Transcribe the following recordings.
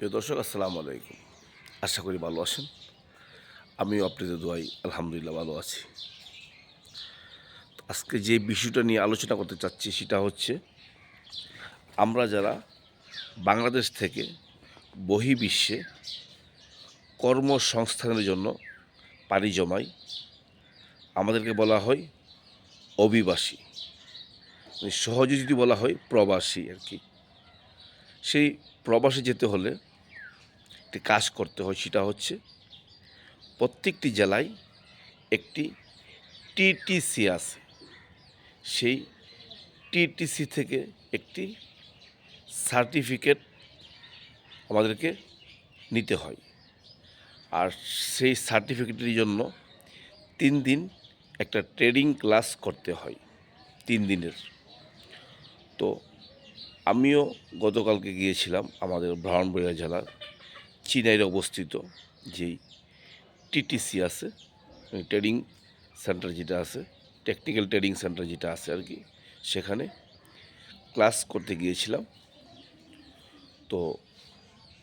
প্রিয় দর্শক, আসসালামু আলাইকুম। আশা করি ভালো আছেন। আমিও আপনাদের দোয়াই আলহামদুলিল্লাহ ভালো আছি। আজকে যে বিষয়টা নিয়ে আলোচনা করতে চাচ্ছি সেটা হচ্ছে, আমরা যারা বাংলাদেশ থেকে বহির্বিশ্বে কর্মসংস্থানের জন্য পাড়ি জমাই, আমাদেরকে বলা হয় অভিবাসী। মানে সহজে যদি বলা হয় প্রবাসী আর কি। সেই প্রবাসে যেতে হলে একটি কাজ করতে হয়, সেটা হচ্ছে প্রত্যেকটি জেলায় একটি টিটিসি আছে। সেই টিটিসি থেকে একটি সার্টিফিকেট আমাদেরকে নিতে হয়। আর সেই সার্টিফিকেটের জন্য তিন দিন একটা ট্রেডিং ক্লাস করতে হয়, তিন দিনের। তো আমিও গতকালকে গিয়েছিলাম আমাদের ব্রাহ্মণবাড়িয়া জেলার চিনাইরে অবস্থিত, যেই টিটিসি আছে ট্রেডিং সেন্টার যেটা আছে, টেকনিক্যাল ট্রেডিং সেন্টার যেটা আছে আর কি, সেখানে ক্লাস করতে গিয়েছিলাম। তো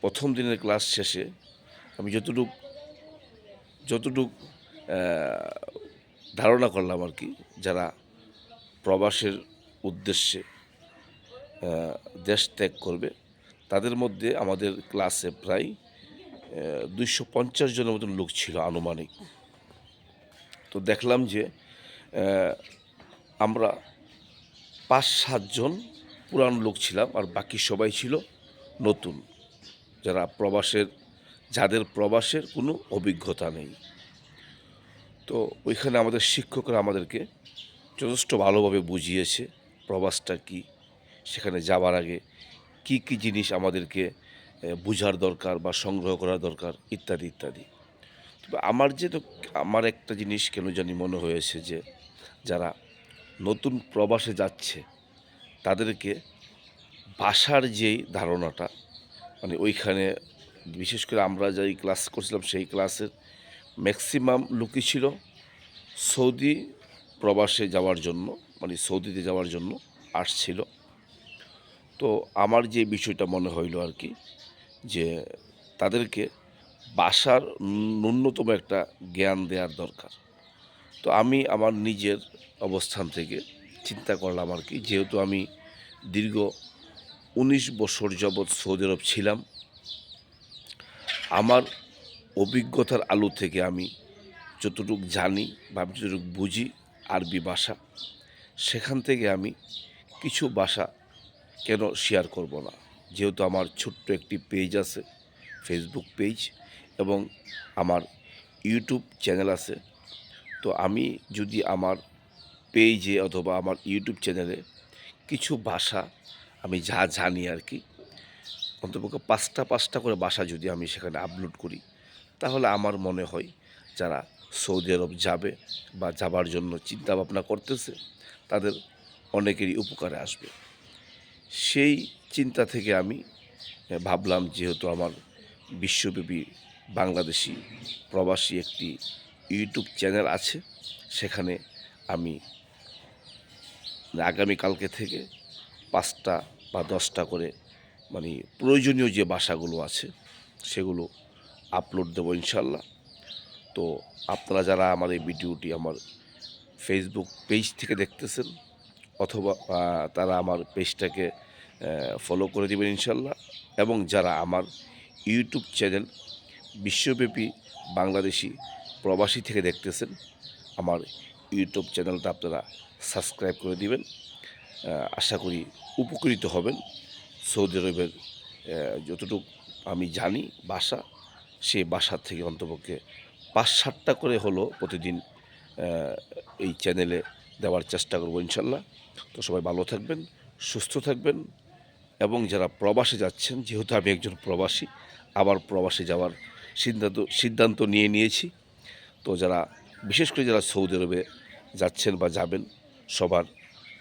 প্রথম দিনের ক্লাস শেষে আমি যতটুক যতটুক ধারণা করলাম আর কি, যারা প্রবাসের উদ্দেশ্যে দেশ ত্যাগ করবে, তাদের মধ্যে আমাদের ক্লাসে প্রায় দুইশো পঞ্চাশ জনের মতন লোক ছিল আনুমানিক। তো দেখলাম যে আমরা পাঁচ সাতজন পুরানো লোক ছিলাম আর বাকি সবাই ছিল নতুন। যারা প্রবাসের, যাদের প্রবাসের কোনো অভিজ্ঞতা নেই। তো ওইখানে আমাদের শিক্ষকরা আমাদেরকে যথেষ্ট ভালোভাবে বুঝিয়েছে প্রবাসটা কি, সেখানে যাওয়ার আগে কি কি জিনিস আমাদেরকে বোঝার দরকার বা সংগ্রহ করা দরকার, ইত্যাদি ইত্যাদি। তবে আমার যে আমার একটা জিনিস কেন জানি মনে হয়েছে যে, যারা নতুন প্রবাসে যাচ্ছে, তাদেরকে ভাষার যেই ধারণাটা মানে ওইখানে বিশেষ করে আমরা যেই ক্লাস করছিলাম, সেই ক্লাসের ম্যাক্সিমাম লোকই ছিল সৌদি প্রবাসে যাওয়ার জন্য মানে সৌদিতে যাওয়ার জন্য আসছিল। তো আমার যে বিষয়টা মনে হইল আর কি যে তাদেরকে বাসার ন্যূনতম একটা জ্ঞান দেওয়ার দরকার। তো আমি আমার নিজের অবস্থান থেকে চিন্তা করলাম আর কি, যেহেতু আমি দীর্ঘ উনিশ বছর যাবৎ সৌদি আরব ছিলাম, আমার অভিজ্ঞতার আলো থেকে আমি যতটুকু জানি বা যতটুকু বুঝি আরবি ভাষা, সেখান থেকে আমি কিছু ভাষা কেন শেয়ার করব না। যেহেতু আমার ছোট্ট একটি পেজ আছে ফেসবুক পেজ এবং আমার ইউটিউব চ্যানেল আছে, তো আমি যদি আমার পেজে অথবা আমার ইউটিউব চ্যানেলে কিছু ভাষা আমি যা জানি আর কি, অন্তপক্ষে পাঁচটা পাঁচটা করে ভাষা যদি আমি সেখানে আপলোড করি, তাহলে আমার মনে হয় যারা সৌদি আরব যাবে বা যাবার জন্য চিন্তা ভাবনা করতেছে, তাদের অনেকেরই উপকারে আসবে। সেই চিন্তা থেকে আমি ভাবলাম যেহেতু আমার বিশ্বব্যাপী বাংলাদেশি প্রবাসী একটি ইউটিউব চ্যানেল আছে, সেখানে আমি আগামীকালকে থেকে পাঁচটা বা দশটা করে মানে প্রয়োজনীয় যে ভাষাগুলো আছে, সেগুলো আপলোড দেবো ইনশাল্লাহ। তো আপনারা যারা আমার এই ভিডিওটি আমার ফেসবুক পেজ থেকে দেখতেছেন, অথবা তারা আমার পেজটাকে ফলো করে দেবেন ইনশাল্লাহ। এবং যারা আমার ইউটিউব চ্যানেল বিশ্বব্যাপী বাংলাদেশি প্রবাসী থেকে দেখতেছেন, আমার ইউটিউব চ্যানেলটা আপনারা সাবস্ক্রাইব করে দিবেন। আশা করি উপকৃত হবেন। সৌদি আরবের যতটুকু আমি জানি বাসা সেই বাসার থেকে অন্তপক্ষে পাঁচ সাতটা করে হলো প্রতিদিন এই চ্যানেলে দেওয়ার চেষ্টা করব ইনশাল্লাহ। তো সবাই ভালো থাকবেন, সুস্থ থাকবেন। এবং যারা প্রবাসে যাচ্ছেন, যেহেতু আমি একজন প্রবাসী, আবার প্রবাসে যাওয়ার সিদ্ধান্ত সিদ্ধান্ত নিয়ে নিয়েছি। তো যারা, বিশেষ করে যারা সৌদি আরবে যাচ্ছেন বা যাবেন, সবার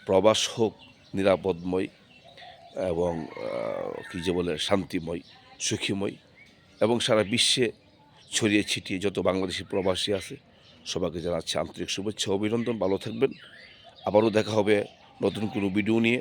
প্রবাস হোক, নিরাপদময় এবং কী যে বলে, শান্তিময়, সুখীময় এবং সারা বিশ্বে ছড়িয়ে ছিটিয়ে যত বাংলাদেশি প্রবাসী আছে, সবাইকে জানাচ্ছি আন্তরিক শুভেচ্ছা, অভিনন্দন, ভালো থাকবেন। আবারও দেখা হবে নতুন কোনো ভিডিও নিয়ে।